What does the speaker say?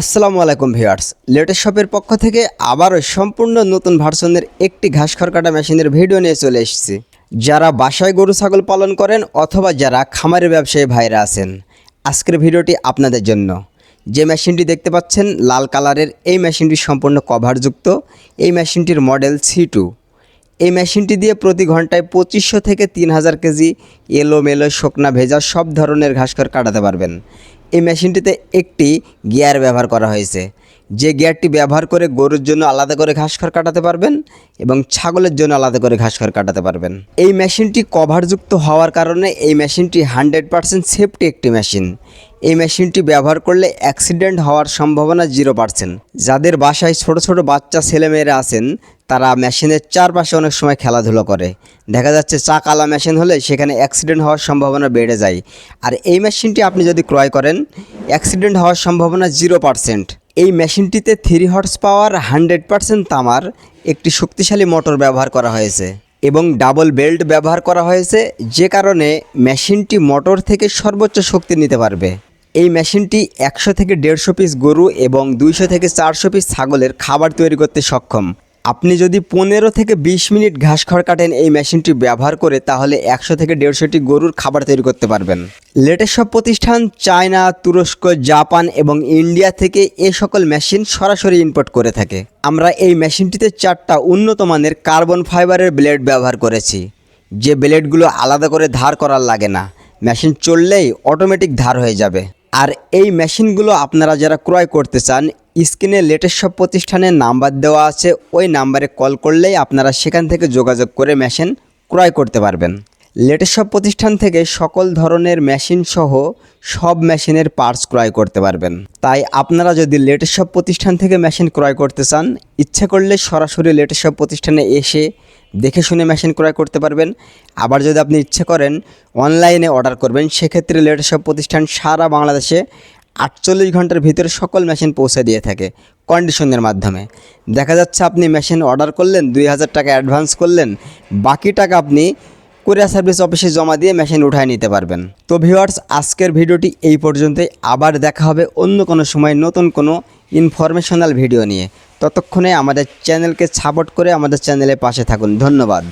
আসসালামু আলাইকুম viewers. Latest শপের পক্ষ থেকে আবারও সম্পূর্ণ নতুন ভার্সনের একটি ঘাস খড়কাটা মেশিনের ভিডিও নিয়ে চলে এসেছি। যারা বাসায় গরু, ছাগল পালন করেন অথবা যারা খামারের ব্যবসায়ী ভাইরা আছেন, আজকের ভিডিওটি আপনাদের জন্য। যে মেশিনটি দেখতে পাচ্ছেন, লাল কালারের, এই মেশিনটি সম্পূর্ণ কভারযুক্ত, এই মেশিনটির মডেল সি টু। এই মেশিনটি দিয়ে প্রতি ঘন্টায় পঁচিশশো থেকে তিন হাজার কেজি এলো মেলো শুকনা, ভেজা সব ধরনের ঘাস খড় কাটাতে পারবেন। এই মেশিনটিতে একটি গিয়ার ব্যবহার করা হয়েছে। যে গিয়ারটি ব্যবহার করে গরুর জন্য আলাদা করে ঘাস খড় কাটাতে পারবেন এবং ছাগলের জন্য আলাদা করে ঘাস খড় কাটাতে পারবেন। এই মেশিনটি কভারযুক্ত হওয়ার কারণে এই মেশিনটি হান্ড্রেড পার্সেন্ট সেফটি একটি মেশিন। এই মেশিনটি ব্যবহার করলে অ্যাক্সিডেন্ট হওয়ার সম্ভাবনা জিরো পার্সেন্ট। যাদের বাসায় ছোট ছোট বাচ্চা ছেলেমেয়েরা আছেন তারা মেশিনের চারপাশে অনেক সময় খেলাধুলো করে। দেখা যাচ্ছে চা কালা মেশিন হলে সেখানে অ্যাক্সিডেন্ট হওয়ার সম্ভাবনা বেড়ে যায়। আর এই মেশিনটি আপনি যদি ক্রয় করেন অ্যাক্সিডেন্ট হওয়ার সম্ভাবনা জিরো পার্সেন্ট এই মেশিনটিতে three horse power hundred percent তামার একটি শক্তিশালী মোটর ব্যবহার করা হয়েছে এবং ডাবল বেল্ট ব্যবহার করা হয়েছে, যে কারণে মেশিনটি মোটর থেকে সর্বোচ্চ শক্তি নিতে পারবে। এই মেশিনটি একশো থেকে দেড়শো পিস গরু এবং দুইশো থেকে চারশো পিস ছাগলের খাবার তৈরি করতে সক্ষম। আপনি যদি পনেরো থেকে বিশ মিনিট ঘাস খড় কাটেন এই মেশিনটি ব্যবহার করে, তাহলে একশো থেকে দেড়শোটি গরুর খাবার তৈরি করতে পারবেন। লেটেস্ট সব প্রতিষ্ঠান চায়না, তুরস্ক, জাপান এবং ইন্ডিয়া থেকে এ সকল মেশিন সরাসরি ইম্পোর্ট করে থাকে। আমরা এই মেশিনটিতে চারটা উন্নত মানের কার্বন ফাইবারের ব্লেড ব্যবহার করেছি। যে ব্লেডগুলো আলাদা করে ধার করার লাগে না। মেশিন চললেই অটোমেটিক ধার হয়ে যাবে। আর এই মেশিনগুলো আপনারা যারা ক্রয় করতে চান, স্ক্রিনে লেটেস্ট সব প্রতিষ্ঠানের নাম্বার দেওয়া আছে, ওই নাম্বারে কল করলেই আপনারা সেখান থেকে যোগাযোগ করে মেশিন ক্রয় করতে পারবেন। লেটেস্ট সব প্রতিষ্ঠান থেকে সকল ধরনের মেশিন সহ সব মেশিনের পার্টস ক্রয় করতে পারবেন। তাই আপনারা যদি লেটেস্ট সব প্রতিষ্ঠান থেকে মেশিন ক্রয় করতে চান, ইচ্ছে করলে সরাসরি লেটেস্ট সব প্রতিষ্ঠানে এসে দেখে শুনে মেশিন ক্রয় করতে পারবেন। আবার যদি আপনি ইচ্ছে করেন অনলাইনে অর্ডার করবেন, সেক্ষেত্রে লেটেস্ট সব প্রতিষ্ঠান সারা বাংলাদেশে আটচল্লিশ ঘণ্টার ভিতরে সকল মেশিন পৌঁছে দিয়ে থাকে কন্ডিশনের মাধ্যমে। দেখা যাচ্ছে আপনি মেশিন অর্ডার করলেন, দুই হাজার টাকা অ্যাডভান্স করলেন, বাকি টাকা আপনি কুরিয়ার সার্ভিস অফিসে জমা দিয়ে মেশিন উঠায় নিতে পারবেন। তো ভিউয়ার্স আজকের ভিডিওটি এই পর্যন্তই। আবার দেখা হবে অন্য কোনো সময় নতুন কোনো ইনফরমেশনাল ভিডিও নিয়ে। ততক্ষণে আমাদের চ্যানেলকে সাপোর্ট করে আমাদের চ্যানেলের পাশে থাকুন। ধন্যবাদ।